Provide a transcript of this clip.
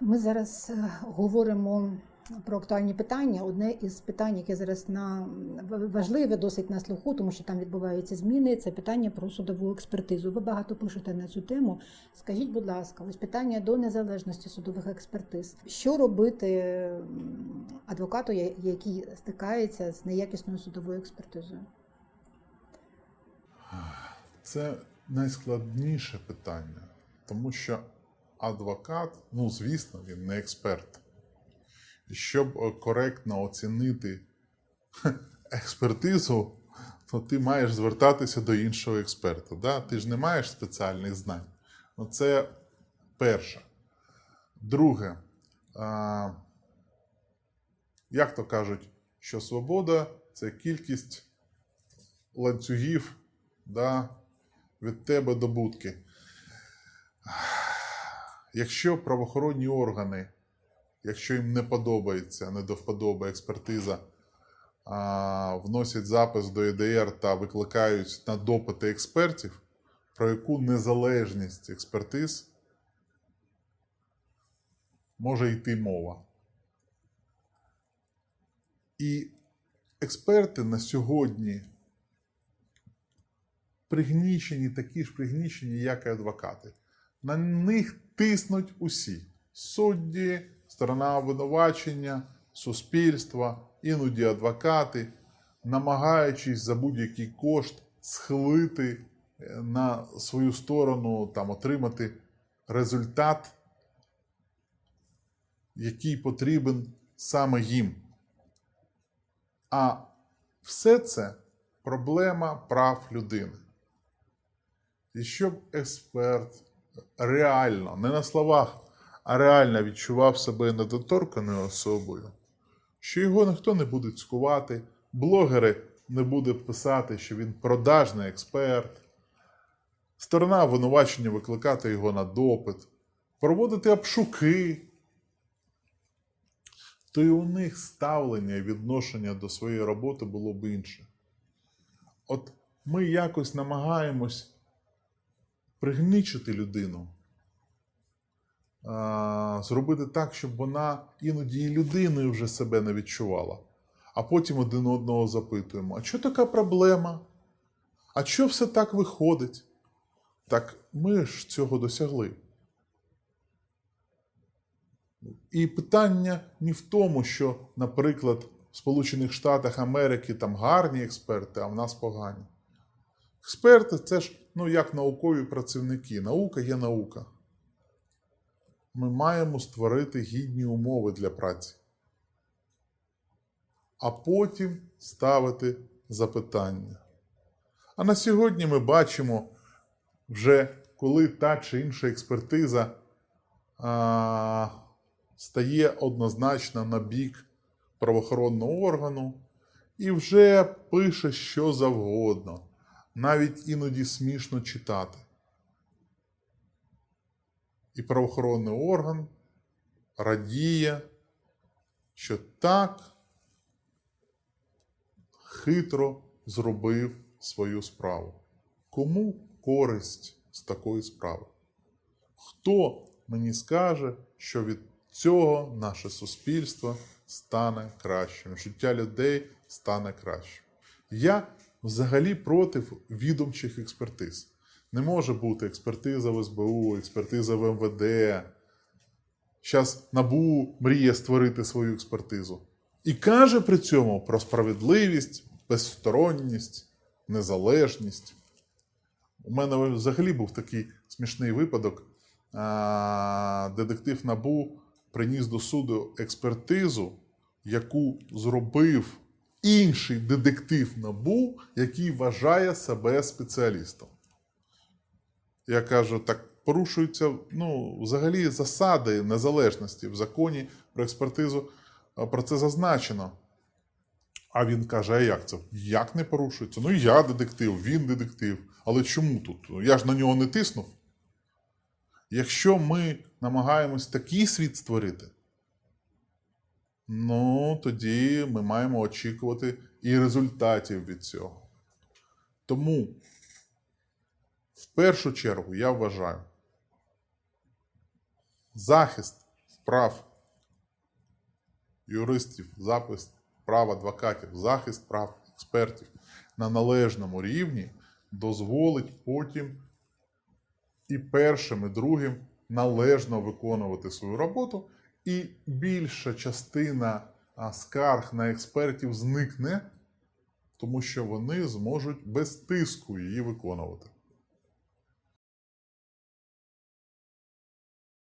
Ми зараз е, говоримо про актуальні питання. Одне із питань, яке зараз на важливе, досить на слуху, тому що там відбуваються зміни. Це питання про судову експертизу. Ви багато пишете на цю тему. Скажіть, будь ласка, ось питання до незалежності судових експертиз. Що робити адвокату, який стикається з неякісною судовою експертизою? Це найскладніше питання, тому що адвокат, ну звісно, він не експерт. Щоб е, коректно оцінити експертизу, то ти маєш звертатися до іншого експерта. Да? Ти ж не маєш спеціальних знань. Ну, це перше. Друге, а, як то кажуть, що свобода це кількість ланцюгів да, від тебе до будки. Якщо правоохоронні органи, якщо їм не подобається, не до вподоби експертиза, вносять запис до ЄДР та викликають на допити експертів, про яку незалежність експертиз може йти мова. І експерти на сьогодні пригнічені, такі ж пригнічені, як і адвокати. На них тиснуть усі: судді, сторона обвинувачення, суспільство, іноді адвокати, намагаючись за будь-який кошт схилити е, на свою сторону, там, отримати результат, який потрібен саме їм. А все це проблема прав людини. І щоб експерт реально, не на словах, а реально відчував себе недоторканою особою, що його ніхто не буде цькувати, блогери не будуть писати, що він продажний експерт, сторона обвинувачення викликати його на допит, проводити обшуки, то і у них ставлення і відношення до своєї роботи було б інше. От ми якось намагаємось пригнічити людину, зробити так, щоб вона іноді і людиною вже себе не відчувала. А потім один одного запитуємо: а що така проблема? А що все так виходить? Так ми ж цього досягли. І питання не в тому, що, наприклад, в Сполучених Штатах Америки там гарні експерти, а в нас погані. Експерти це ж ну, як наукові працівники. Наука є наука. Ми маємо створити гідні умови для праці. А потім ставити запитання. А на сьогодні ми бачимо, вже коли та чи інша експертиза а, стає однозначно на бік правоохоронного органу і вже пише що завгодно, навіть іноді смішно читати. І правоохоронний орган радіє, що так хитро зробив свою справу. Кому користь з такої справи? Хто мені скаже, що від цього наше суспільство стане кращим, життя людей стане кращим? Я взагалі проти відомчих експертиз. Не може бути експертиза в СБУ, експертиза в МВД. Зараз НАБУ мріє створити свою експертизу. І каже при цьому про справедливість, безсторонність, незалежність. У мене взагалі був такий смішний випадок. Детектив Набу приніс до суду експертизу, яку зробив інший детектив Набу, який вважає себе спеціалістом. Я кажу, так порушуються ну, взагалі засади незалежності в законі про експертизу. Про це зазначено. А він каже: а як це? Як не порушується? Ну, я детектив, він детектив. Але чому тут? Я ж на нього не тиснув. Якщо ми намагаємось такий світ створити, ну тоді ми маємо очікувати і результатів від цього. Тому, в першу чергу, я вважаю, захист прав юристів, запис прав адвокатів, захист прав експертів на належному рівні дозволить потім і першим, і другим належно виконувати свою роботу, і більша частина скарг на експертів зникне, тому що вони зможуть без тиску її виконувати.